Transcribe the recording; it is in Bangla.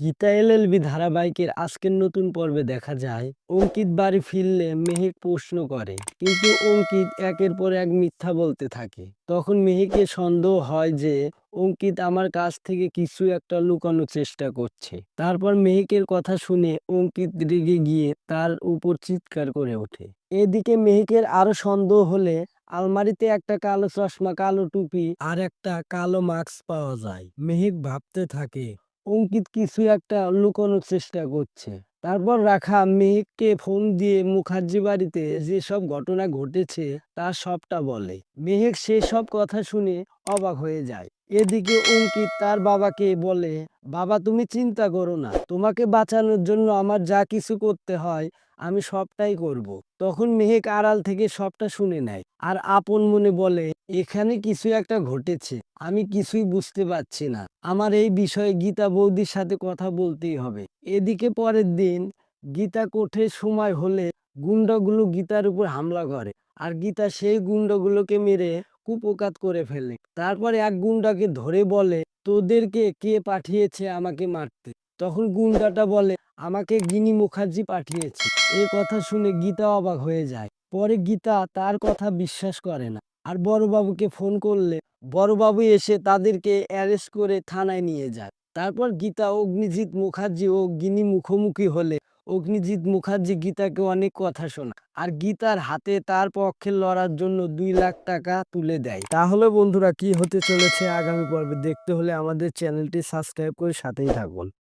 গীতা এলএলবি ধারাবাহিকের আজকের নতুন পর্বে দেখা যায়। অঙ্কিত বাড়ি ফিরলে মেহেক প্রশ্ন করে, কিন্তু অঙ্কিত একের পর এক মিথ্যা বলতে থাকে। তখন মেহেকের সন্দেহ হয় যে, অঙ্কিত আমার কাছ থেকে কিছু একটা লুকানোর চেষ্টা করছে। তারপর মেহেকের কথা শুনে অঙ্কিত রেগে গিয়ে তার উপর চিৎকার করে ওঠে। এদিকে মেহেকের আরও সন্দেহ হলে আলমারিতে একটা কালো চশমা, কালো টুপি আর একটা কালো মাস্ক পাওয়া যায়। মেহেক ভাবতে থাকে অঙ্কিত কিছু একটা লুকানোর চেষ্টা করছে। তারপর রাখা মেহেককে ফোন দিয়ে মুখার্জি বাড়িতে যেসব ঘটনা ঘটেছে তার সবটা বলে। মেহেক সেসব কথা শুনে অবাক হয়ে যায়। এদিকে অঙ্কিত তার বাবাকে বলে, বাবা, তুমি চিন্তা করো না। তোমাকে বাঁচানোর জন্য আমার যা কিছু করতে হয়, আমি সবটাই করব। তখন মেহেক আড়াল থেকে সবটা শুনে নেয়। আর আপন মনে বলে এখানে কিছু একটা ঘটেছে, আমি কিছুই বুঝতে পারছি না। আমার এই বিষয়ে গীতা বৌদির সাথে কথা বলতেই হবে। এদিকে পরের দিন গীতা কোঠে সময় হলে গুন্ডাগুলো গীতার উপর হামলা করে, আর গীতা সেই গুন্ডাগুলোকে মেরে কুপকাত করে ফেলে। তারপরে এক গুন্ডাকে ধরে বলে, তোদেরকে কে পাঠিয়েছে আমাকে মারতে? তখন গুন্ডাটা বলে, আমাকে গিনি মুখার্জি পাঠিয়েছে। এ কথা শুনে গীতা অবাক হয়ে যায়। পরে গীতা তার কথা বিশ্বাস করে না। আর বড়বাবুকে ফোন করলে বড়বাবু এসে তাদেরকে অ্যারেস্ট করে থানায় নিয়ে যায়। তারপর গীতা, অগ্নিজিৎ মুখার্জি ও গিনি মুখোমুখি হলে অগ্নিজিৎ মুখার্জি গীতাকে অনেক কথা শোনা আর গীতার হাতে তার পক্ষে লড়ার জন্য দুই লাখ টাকা তুলে দেয়। তাহলে বন্ধুরা কি হতে চলেছে আগামী পর্বে দেখতে হলে আমাদের চ্যানেলটি সাবস্ক্রাইব করে সাথেই থাকুন।